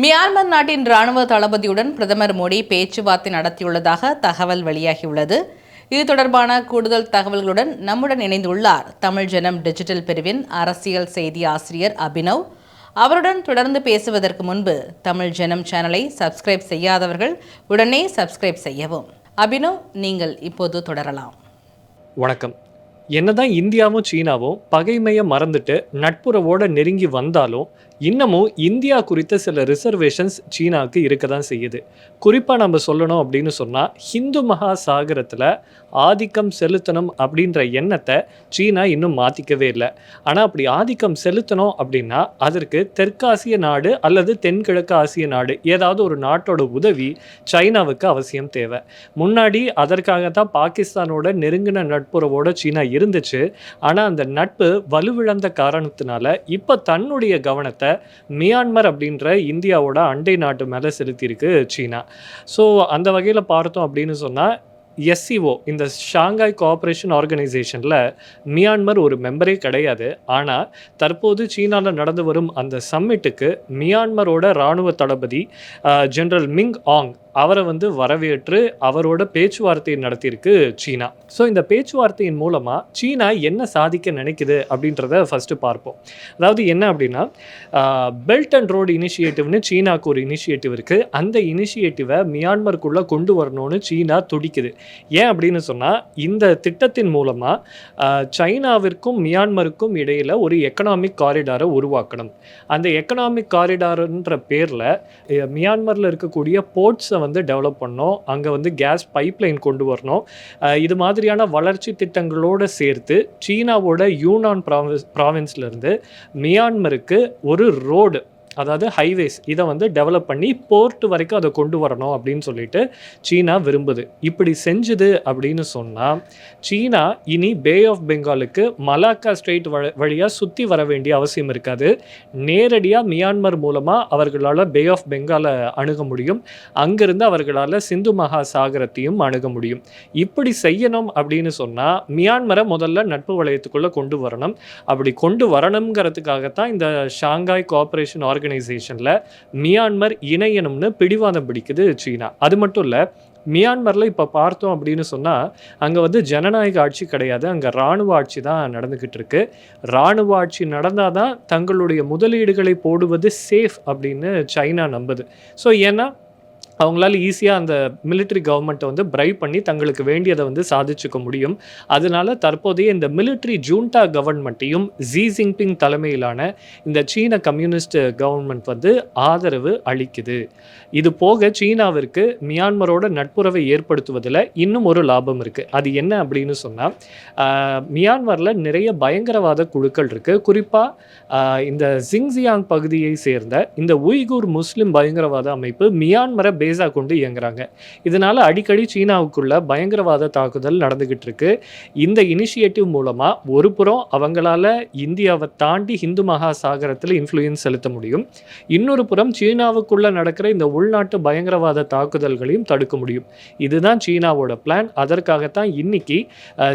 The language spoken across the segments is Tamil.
மியான்மர் நாட்டின் ராணுவ தளபதியுடன் பிரதமர் மோடி பேச்சுவார்த்தை நடத்தியுள்ளதாக தகவல் வெளியாகியுள்ளது. இது தொடர்பான கூடுதல் தகவல்களுடன் நம்முடன் இணைந்துள்ளார் தமிழ் ஜனம் டிஜிட்டல் பிரிவின் அரசியல் செய்தி ஆசிரியர் அபினவ். அவருடன் தொடர்ந்து பேசுவதற்கு முன்பு தமிழ் ஜனம் சேனலை சப்ஸ்கிரைப் செய்யாதவர்கள் உடனே சப்ஸ்கிரைப் செய்யவும். அபினவ் நீங்கள் இப்போது தொடரலாம். வணக்கம். என்னதான் இந்தியாவும் சீனாவும் பகைமையை மறந்துட்டு நட்புறவோட நெருங்கி வந்தாலும் இன்னமும் இந்தியா குறித்த சில ரிசர்வேஷன்ஸ் சீனாவுக்கு இருக்க தான் செய்யுது. குறிப்பாக நம்ம சொல்லணும் அப்படின்னு சொன்னால் ஹிந்து மகா சாகரத்தில் ஆதிக்கம் செலுத்தணும் அப்படின்ற எண்ணத்தை சீனா இன்னும் மாற்றிக்கவே இல்லை. ஆனால் அப்படி ஆதிக்கம் செலுத்தணும் அப்படின்னா அதற்கு தெற்காசிய நாடு அல்லது தென்கிழக்கு ஆசிய நாடு ஏதாவது ஒரு நாட்டோட உதவி சைனாவுக்கு அவசியம் தேவை. முன்னாடி அதற்காக தான் பாகிஸ்தானோட நெருங்கின நட்புறவோட சீனா இருந்துச்சு. ஆனால் அந்த நட்பு வலுவிழந்த காரணத்தினால இப்போ தன்னுடைய கவனத்தை மியான்மர் அப்படின்ற இந்தியாவோட அண்டை நாட்டு மேலே செலுத்தியிருக்கு சீனா. ஸோ அந்த வகையில் பார்த்தோம் அப்படின்னு சொன்னால் எஸ்சிஓ இந்த ஷாங்காய் கோஆப்ரேஷன் ஆர்கனைசேஷனில் மியான்மர் ஒரு மெம்பரே கிடையாது. ஆனால் தற்போது சீனாவில் நடந்து வரும் அந்த சம்மிட்டுக்கு மியான்மரோட இராணுவ தளபதி ஜெனரல் மிங் ஆங் அவரை வந்து வரவேற்று அவரோட பேச்சுவார்த்தை நடத்தியிருக்கு சீனா. ஸோ இந்த பேச்சுவார்த்தையின் மூலமாக சீனா என்ன சாதிக்க நினைக்குது அப்படின்றத ஃபஸ்ட்டு பார்ப்போம். அதாவது என்ன அப்படின்னா பெல்ட் அண்ட் ரோடு இனிஷியேட்டிவ்னு சீனாவுக்கு ஒரு இனிஷியேட்டிவ் இருக்குது அந்த இனிஷியேட்டிவை மியான்மருக்குள்ளே கொண்டு வரணும்னு சீனா துடிக்குது. ஏன் அப்படின்னு சொன்னால் இந்த திட்டத்தின் மூலமாக சைனாவிற்கும் மியான்மருக்கும் இடையில் ஒரு எக்கனாமிக் காரிடாரை உருவாக்கணும். அந்த எக்கனாமிக் காரிடார்ன்ற பேரில் மியான்மரில் இருக்கக்கூடிய போர்ட்ஸை வந்து டெவலப் பண்ணோம். அங்கே வந்து கேஸ் பைப்லைன் கொண்டு வரணும். இது மாதிரியான வளர்ச்சி திட்டங்களோடு சேர்த்து சீனாவோட யூனான் ப்ராவின்ஸ் ப்ராவின்ஸ்லேருந்து மியான்மருக்கு ஒரு ரோடு அதாவது ஹைவேஸ் இதை வந்து டெவலப் பண்ணி போர்ட் வரைக்கும் அதை கொண்டு வரணும் அப்படின்னு சொல்லிட்டு சீனா விரும்புது. இப்படி செஞ்சுது அப்படின்னு சொன்னால் சீனா இனி பே ஆஃப் பெங்காலுக்கு மலாக்கா ஸ்ட்ரெயிட் வ வழியாக சுற்றி வர வேண்டிய அவசியம் இருக்காது. நேரடியாக மியான்மர் மூலமாக அவர்களால் பே ஆஃப் பெங்காலை அணுக முடியும். அங்கிருந்து அவர்களால் சிந்து மகா சாகரத்தையும் அணுக முடியும். இப்படி செய்யணும் அப்படின்னு சொன்னால் மியான்மரை முதல்ல நட்பு வளையத்துக்குள்ளே கொண்டு வரணும். அப்படி கொண்டு வரணுங்கிறதுக்காகத்தான் இந்த ஷாங்காய் கோஆப்ரேஷன் ஆர்கனைசேஷனில் மியான்மர் இணையணும்னு பிடிவாதம் பிடிக்குது சீனா. அது மட்டும் இல்லை மியான்மரில் இப்போ பார்த்தோம் அப்படின்னு சொன்னால் அங்கே வந்து ஜனநாயக ஆட்சி கிடையாது. அங்கே இராணுவ ஆட்சி தான் நடந்துக்கிட்டு இருக்கு. இராணுவ ஆட்சி நடந்தால் தான் தங்களுடைய முதலீடுகளை போடுவது சேஃப் அப்படின்னு சைனா நம்புது. ஸோ ஏன்னா அவங்களால ஈஸியாக அந்த மிலிட்ரி கவர்மெண்ட்டை வந்து பிரைப் பண்ணி தங்களுக்கு வேண்டியதை வந்து சாதிச்சுக்க முடியும். அதனால தற்போதைய இந்த மிலிட்ரி ஜூண்டா கவர்மெண்ட்டையும் ஜி ஜின்பிங் தலைமையிலான இந்த சீன கம்யூனிஸ்ட் கவர்மெண்ட் வந்து ஆதரவு அளிக்குது. இது போக சீனாவிற்கு மியான்மரோட நட்புறவை ஏற்படுத்துவதில் இன்னும் ஒரு லாபம் இருக்குது அது என்ன அப்படின்னு சொன்னால் மியான்மரில் நிறைய பயங்கரவாத குழுக்கள் இருக்குது குறிப்பாக இந்த ஜிங்ஜியாங் பகுதியை சேர்ந்த இந்த உய்கூர் முஸ்லிம் பயங்கரவாத அமைப்பு மியான்மரை பேஸாக கொண்டு இயங்குறாங்க. இதனால் அடிக்கடி சீனாவுக்குள்ள பயங்கரவாத தாக்குதல் நடந்துக்கிட்டு இருக்கு. இந்த இனிஷியேட்டிவ் மூலமாக ஒரு புறம் அவங்களால இந்தியாவை தாண்டி ஹிந்து மகா சாகரத்தில் இன்ஃப்ளூயன்ஸ் செலுத்த முடியும். இன்னொரு புறம் சீனாவுக்குள்ளே நடக்கிற இந்த உள்நாட்டு பயங்கரவாத தாக்குதல்களையும் தடுக்க முடியும். இதுதான் சீனாவோட பிளான் அதற்காகத்தான் இன்னைக்கு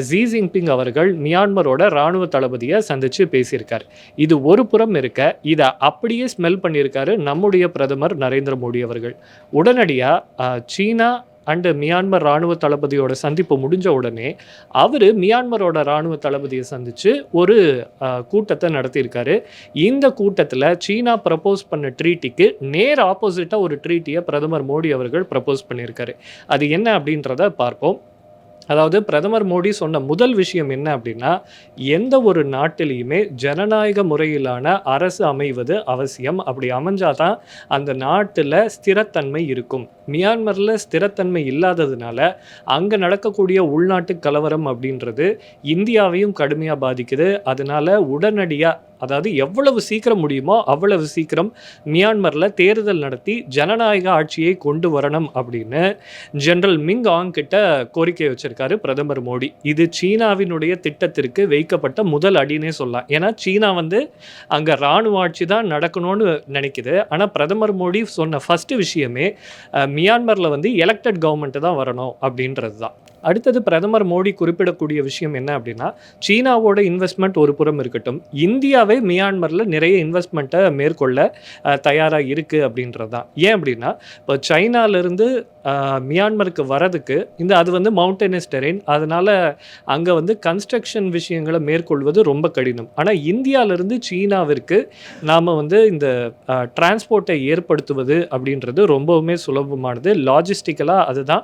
ஜி ஜின்பிங் அவர்கள் மியான்மரோட இராணுவ தளபதியை சந்தித்து பேசியிருக்கார். இது ஒரு புறம் இருக்க இதை அப்படியே ஸ்மெல் பண்ணியிருக்காரு நம்முடைய பிரதமர் நரேந்திர மோடி அவர்கள். உடனே உடனடியாக சீனா அண்டு மியான்மர் இராணுவ தளபதியோட சந்திப்பு முடிஞ்ச உடனே அவர் மியான்மரோட இராணுவ தளபதியை சந்தித்து ஒரு கூட்டத்தை நடத்தியிருக்காரு. இந்த கூட்டத்தில் சீனா ப்ரப்போஸ் பண்ண ட்ரீட்டிக்கு நேர் ஆப்போசிட்டாக ஒரு ட்ரீட்டியை பிரதமர் மோடி அவர்கள் ப்ரப்போஸ் பண்ணியிருக்காரு. அது என்ன அப்படின்றத பார்ப்போம். அதாவது பிரதமர் மோடி சொன்ன முதல் விஷயம் என்ன அப்படின்னா எந்த ஒரு நாட்டிலையுமே ஜனநாயக முறையிலான அரசு அமைவது அவசியம். அப்படி அமைஞ்சாதான் அந்த நாட்டில் ஸ்திரத்தன்மை இருக்கும். மியான்மரில் ஸ்திரத்தன்மை இல்லாததுனால அங்கே நடக்கக்கூடிய உள்நாட்டு கலவரம் அப்படின்றது இந்தியாவையும் கடுமையாக பாதிக்குது. அதனால உடனடியாக அதாவது எவ்வளவு சீக்கிரம் முடியுமோ அவ்வளவு சீக்கிரம் மியான்மரில் தேர்தல் நடத்தி ஜனநாயக ஆட்சியை கொண்டு வரணும் அப்படின்னு ஜெனரல் மிங் ஆங் கிட்ட கோரிக்கை வச்சிருக்காரு பிரதமர் மோடி. இது சீனாவினுடைய திட்டத்திற்கு வைக்கப்பட்ட முதல் அடினே சொல்லலாம். ஏன்னா சீனா வந்து அங்கே இராணுவ ஆட்சி தான் நடக்கணும்னு நினைக்குது. ஆனால் பிரதமர் மோடி சொன்ன ஃபஸ்ட்டு விஷயமே மியான்மரில் வந்து எலெக்டட் கவர்மெண்ட்டு தான் வரணும் அப்படின்றது தான் அடுத்தது பிரதமர் மோடி குறிப்பிடக்கூடிய விஷயம் என்ன அப்படின்னா சீனாவோட இன்வெஸ்ட்மெண்ட் ஒரு புறம் இருக்கட்டும் இந்தியாவே மியான்மரில் நிறைய இன்வெஸ்ட்மெண்ட்டை மேற்கொள்ள தயாராக இருக்குது அப்படின்றது தான் ஏன் அப்படின்னா இப்போ சைனாலேருந்து மியான்மருக்கு வரதுக்கு இந்த அது வந்து மவுண்டனஸ் டெரெயின் அதனால் அங்கே வந்து கன்ஸ்ட்ரக்ஷன் விஷயங்களை மேற்கொள்வது ரொம்ப கடினம். ஆனால் இந்தியாவிலேருந்து சீனாவிற்கு நாம் வந்து இந்த டிரான்ஸ்போர்ட்டை ஏற்படுத்துவது அப்படின்றது ரொம்பவுமே சுலபமானது. லாஜிஸ்டிக்கலாக அதுதான்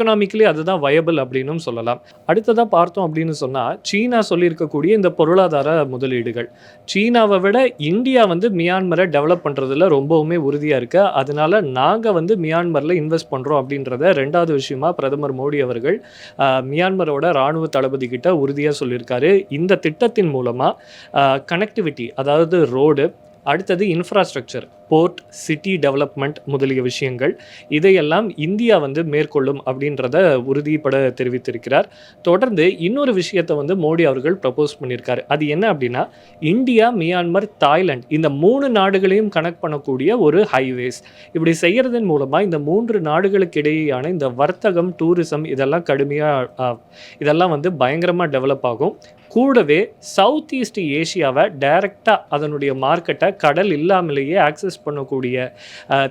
எக்கனாமிக்கலி அதுதான் வயபிள் அப்படின்னும் சொல்லலாம். அடுத்ததாக பார்த்தோம் அப்படின்னு சொன்னால் சீனா சொல்லியிருக்கக்கூடிய இந்த பொருளாதார முதலீடுகள். சீனாவை விட இந்தியா வந்து மியான்மரை டெவலப் பண்ணுறதுல ரொம்பவுமே உறுதியாக இருக்குது அதனால நாங்கள் வந்து மியான்மரில் இன்வெஸ்ட் பண்ணுறோம் அப்படின்றத ரெண்டாவது விஷயமா பிரதமர் மோடி அவர்கள் மியான்மரோட இராணுவ தளபதி கிட்ட உறுதியாக சொல்லியிருக்காரு. இந்த திட்டத்தின் மூலமாக கனெக்டிவிட்டி அதாவது ரோடு அடுத்தது இன்ஃப்ராஸ்ட்ரக்சர் போர்ட் சிட்டி டெவலப்மெண்ட் முதலிய விஷயங்கள். இதையெல்லாம் இந்தியா வந்து மேற்கொள்ளும் அப்படின்றத உறுதிப்பட தெரிவித்திருக்கிறார். தொடர்ந்து இன்னொரு விஷயத்தை வந்து மோடி அவர்கள் ப்ரப்போஸ் பண்ணியிருக்காரு. அது என்ன அப்படின்னா இந்தியா மியான்மர் தாய்லாந்து இந்த மூணு நாடுகளையும் கனெக்ட் பண்ணக்கூடிய ஒரு ஹைவேஸ் இப்படி செய்கிறதன் மூலமாக இந்த மூன்று நாடுகளுக்கு இடையேயான இந்த வர்த்தகம் டூரிசம் இதெல்லாம் கடுமையாக இதெல்லாம் வந்து பயங்கரமாக டெவலப் ஆகும். கூடவே சவுத் ஈஸ்ட் ஏஷியாவை டைரெக்டாக அதனுடைய மார்க்கெட்டை கடல் இல்லாமலேயே ஆக்சஸ் பண்ணக்கூடிய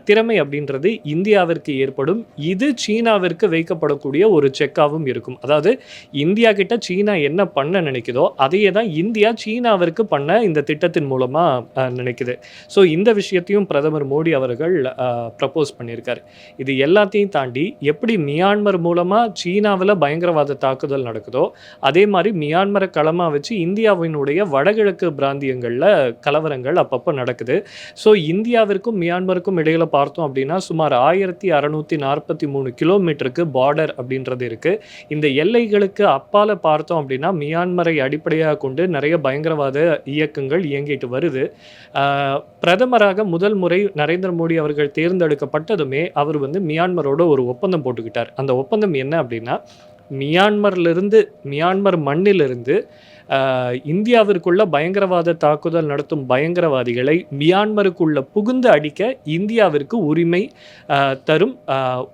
திறமை அப்படின்றது இந்தியாவிற்கு ஏற்படும். இது சீனாவிற்கு வைக்கப்படக்கூடிய ஒரு செக்காகவும் இருக்கும். அதாவது இந்தியா கிட்ட சீனா என்ன பண்ண நினைக்குதோ அதையே தான் இந்தியா சீனாவிற்கு பண்ண இந்த திட்டத்தின் மூலமாக நினைக்குது. ஸோ இந்த விஷயத்தையும் பிரதமர் மோடி அவர்கள் ப்ரப்போஸ் பண்ணியிருக்காரு. இது எல்லாத்தையும் தாண்டி எப்படி மியான்மர் மூலமாக சீனாவில் பயங்கரவாத தாக்குதல் நடக்குதோ அதே மாதிரி மியான்மரை களமாக வச்சு இந்தியாவினுடைய வடகிழக்கு பிராந்தியங்களில் கலவரங்கள் அப்பப்போ நடக்குது. ஸோ இந்தியாவிற்கும் மியான்மருக்கும் இடையில் பார்த்தோம் அப்படின்னா சுமார் ஆயிரத்தி அறநூற்றி நாற்பத்தி மூணு கிலோமீட்டருக்கு பார்டர் அப்படின்றது இருக்குது இந்த எல்லைகளுக்கு அப்பால் பார்த்தோம் அப்படின்னா மியான்மரை அடிப்படையாக கொண்டு நிறைய பயங்கரவாத இயக்கங்கள் இயங்கிட்டு வருது. பிரதமராக முதல் முறை நரேந்திர மோடி அவர்கள் தேர்ந்தெடுக்கப்பட்டதுமே அவர் வந்து மியான்மரோட ஒரு ஒப்பந்தம் போட்டுக்கிட்டார். அந்த ஒப்பந்தம் என்ன அப்படின்னா மியான்மர்லேருந்து மியான்மர் மண்ணிலிருந்து இந்தியாவிற்குள்ள பயங்கரவாத தாக்குதல் நடத்தும் பயங்கரவாதிகளை மியான்மருக்குள்ள புகுந்து அடிக்க இந்தியாவிற்கு உரிமை தரும்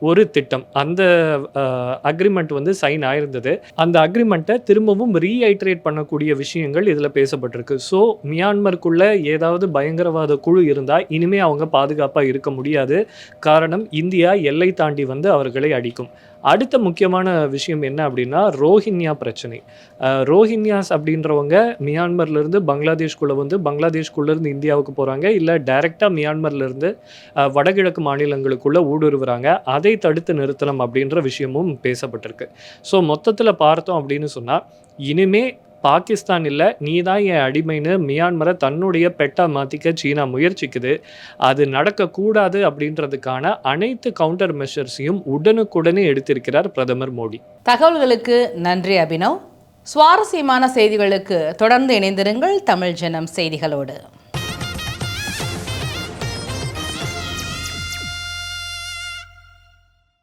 ஒரு திட்டம். அந்த அக்ரிமெண்ட் வந்து சைன் ஆயிருந்தது. அந்த அக்ரிமெண்ட்டை திரும்பவும் ரீஐட்ரேட் பண்ணக்கூடிய விஷயங்கள் இதில் பேசப்பட்டிருக்கு. ஸோ மியான்மருக்குள்ள ஏதாவது பயங்கரவாத குழு இருந்தால் இனிமே அவங்க பாதுகாப்பாக இருக்க முடியாது. காரணம் இந்தியா எல்லை தாண்டி வந்து அவர்களை அடிக்கும். அடுத்த முக்கியமான விஷயம் என்ன அப்படின்னா ரோஹின்யா பிரச்சனை. அஹ், அப்படி அப்படின்றவங்க மியான்மர்லேருந்து பங்களாதேஷ்குள்ளே வந்து பங்களாதேஷ்குள்ளேருந்து இந்தியாவுக்கு போகிறாங்க இல்லை டைரெக்டாக மியான்மர்லேருந்து வடகிழக்கு மாநிலங்களுக்குள்ளே ஊடுருவுறாங்க. அதை தடுத்து நிறுத்தணும் அப்படின்ற விஷயமும் பேசப்பட்டிருக்கு. ஸோ மொத்தத்தில் பார்த்தோம் அப்படின்னு சொன்னால் இனிமே பாகிஸ்தான் இல்லை நீ தான் என் அடிமைன்னு மியான்மரை தன்னுடைய பெட்டா மாற்றிக்க சீனா முயற்சிக்குது. அது நடக்கக்கூடாது அப்படின்றதுக்கான அனைத்து கவுண்டர் மெஷர்ஸையும் உடனுக்குடனே எடுத்திருக்கிறார் பிரதமர் மோடி. தகவல்களுக்கு நன்றி அபினவ். சுவாரஸ்யமான செய்திகளுக்கு தொடர்ந்து இணைந்திருங்கள் தமிழ் ஜனம் செய்திகளோடு.